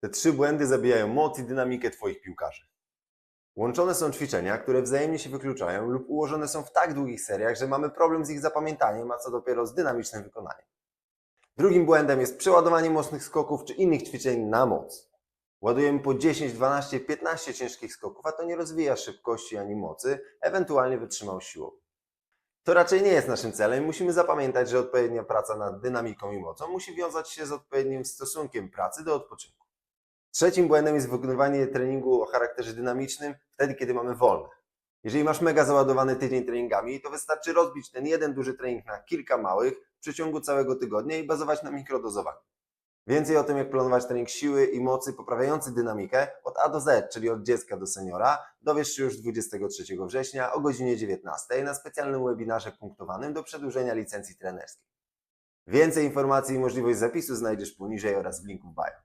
Te trzy błędy zabijają moc i dynamikę Twoich piłkarzy. Łączone są ćwiczenia, które wzajemnie się wykluczają lub ułożone są w tak długich seriach, że mamy problem z ich zapamiętaniem, a co dopiero z dynamicznym wykonaniem. Drugim błędem jest przeładowanie mocnych skoków czy innych ćwiczeń na moc. Ładujemy po 10, 12, 15 ciężkich skoków, a to nie rozwija szybkości ani mocy, ewentualnie wytrzymał siłą. To raczej nie jest naszym celem. Musimy zapamiętać, że odpowiednia praca nad dynamiką i mocą musi wiązać się z odpowiednim stosunkiem pracy do odpoczynku. Trzecim błędem jest wykonywanie treningu o charakterze dynamicznym wtedy, kiedy mamy wolne. Jeżeli masz mega załadowany tydzień treningami, to wystarczy rozbić ten jeden duży trening na kilka małych w przeciągu całego tygodnia i bazować na mikrodozowaniu. Więcej o tym, jak planować trening siły i mocy poprawiający dynamikę od A do Z, czyli od dziecka do seniora, dowiesz się już 23 września o godzinie 19 na specjalnym webinarze punktowanym do przedłużenia licencji trenerskiej. Więcej informacji i możliwość zapisu znajdziesz poniżej oraz w linku w bio.